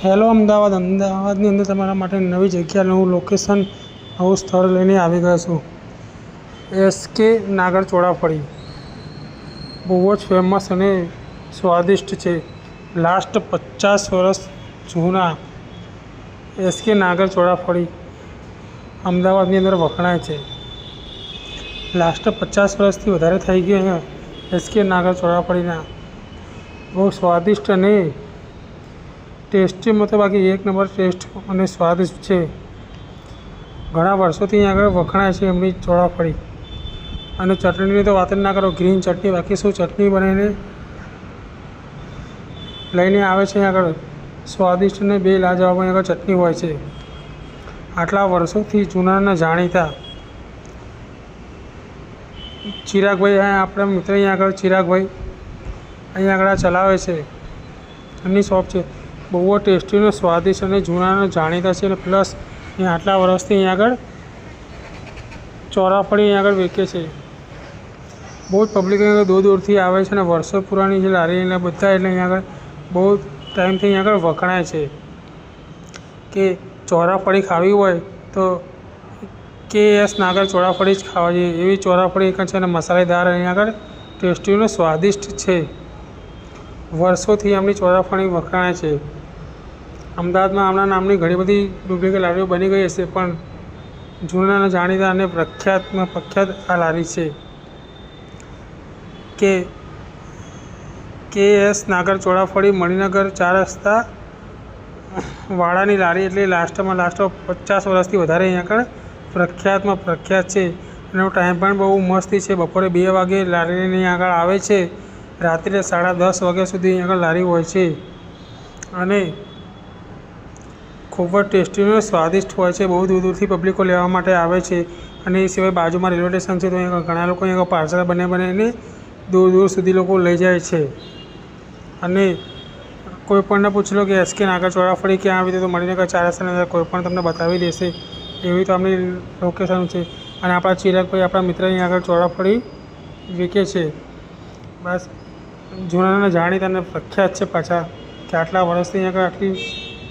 Hello Ahmedabad. અમદાવાદની અંદર તમારા માટે નવી જગ્યા, નવું લોકેશન નવું સ્થળ લઈને આવી ગયો છું. એસકે નાગર ચોળાફળી બહુ જ ફેમસ અને સ્વાદિષ્ટ છે. લાસ્ટ પચાસ વર્ષ જૂના એસકે નાગર ચોળાફળી અમદાવાદની અંદર વખણાય છે. લાસ્ટ પચાસ વર્ષથી વધારે થઈ ગયું અહીંયા એસકે નાગર ચોળાફળીના બહુ સ્વાદિષ્ટ અને ટેસ્ટીમાં મતલબ બાકી એક નંબર ટેસ્ટ અને સ્વાદિષ્ટ છે. ઘણા વર્ષોથી આગળ વખણાય છે એમની ચોળાફળી. અને ચટણીની તો વાત જ ના કરો. ગ્રીન ચટણી બાકી શું? ચટણી બનાવીને લઈને આવે છે આગળ. સ્વાદિષ્ટ અને બે લાજવાબ અહીં આગળ ચટણી હોય છે. આટલા વર્ષોથી જૂનાના જાણીતા ચિરાગભાઈ આપણા મિત્ર અહીંયા આગળ ચિરાગભાઈ અહીંયા આગળ ચલાવે છે. એમની શોપ છે. બહુ જ ટેસ્ટી અને સ્વાદિષ્ટ અને જૂનાના જાણીતા છે અને પ્લસ અહીંયા આટલા વર્ષથી અહીં આગળ ચોરાફળી અહીં આગળ વેચે છે. બહુ જ પબ્લિક અહીંયા દૂર દૂરથી આવે છે અને વર્ષો પુરાણી છે લારી એટલે બધા એટલે અહીંયા આગળ બહુ ટાઈમથી અહીંયા આગળ વખણાય છે. કે ચોરાફળી ખાવી હોય તો કે એસ નાગર ચોરાફળી જ ખાવા જોઈએ. એવી ચોરાફળી છે અને મસાલેદાર અહીંયા આગળ ટેસ્ટી અને સ્વાદિષ્ટ છે. વર્ષોથી એમની ચોરાફળી વખણાય છે. અમદાવાદમાં આમના નામની ઘણી બધી ડુપ્લિકેટ લારીઓ બની ગઈ હશે, પણ જૂના જાણીતા અને પ્રખ્યાતમાં પ્રખ્યાત આ લારી છે. કે કે એસ નાગર ચોળાફળી મણિનગર ચાર રસ્તા વાળાની લારી એટલે લાસ્ટમાં લાસ્ટ પચાસ વર્ષથી વધારે અહીંયા આગળ પ્રખ્યાતમાં પ્રખ્યાત છે. એનો ટાઈમ પણ બહુ મસ્તી છે. બપોરે બે વાગે લારીની આગળ આવે છે. રાત્રે સાડા દસ વાગ્યા સુધી આગળ લારી હોય છે. અને ખૂબ જ ટેસ્ટી અને સ્વાદિષ્ટ હોય છે. બહુ દૂર દૂરથી પબ્લિકો લેવા માટે આવે છે. અને એ સિવાય બાજુમાં રેલવે સ્ટેશન છે તો અહીંયા ઘણા લોકો અહીંયા પાર્સલ બને બનાવીને દૂર દૂર સુધી લોકો લઈ જાય છે. અને કોઈ પણને પૂછી લો કે એસકે નાગર ચોરાફળી ક્યાં આવી તો મળીને ચાર રસ્તાની કોઈ પણ તમને બતાવી દેશે. એવી તો આપણી લોકેશન છે. અને આપણા ચિરાગભાઈ આપણા મિત્ર અહીં આગળ ચોરાફળી વેચે છે. બસ. જૂનાના જાણીતા અને પ્રખ્યાત છે પાછા કે આટલા વર્ષથી અહીંયા આટલી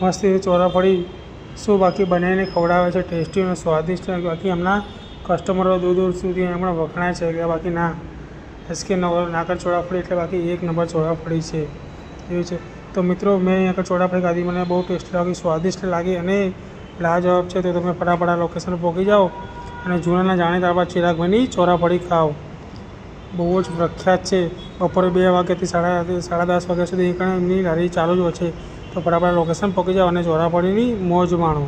મસ્ત ચોરાફળી શું બાકી બનાવીને ખવડાવે છે, ટેસ્ટી અને સ્વાદિષ્ટ બાકી એમના કસ્ટમરો દૂર દૂર સુધી એમણે વખણાય છે કે બાકી ના. એસકે નવર નાગર ચોરાફળી એટલે બાકી એક નંબર ચોરાફળી છે. એવી છે. તો મિત્રો, મેં અહીંયા આગળ ચોરાફળી ખાધી, મને બહુ ટેસ્ટી લાગી, સ્વાદિષ્ટ લાગી અને લાજવાબ છે. તો તમે ફટાફટ લોકેશન પહોંચી જાઓ અને જૂનાના જાણીતા આપણા ચિરાગભાઈની ચોરાફળી ખાઓ. બહુ જ પ્રખ્યાત છે. બપોરે બે વાગ્યાથી સાડા સાડા દસ વાગ્યા સુધી એક એમની લારી ચાલુ જ હોય છે. તો ફટાફટ લોકેશન પહોંચી જાવ અને ચોરાફળીની મોજ માણો.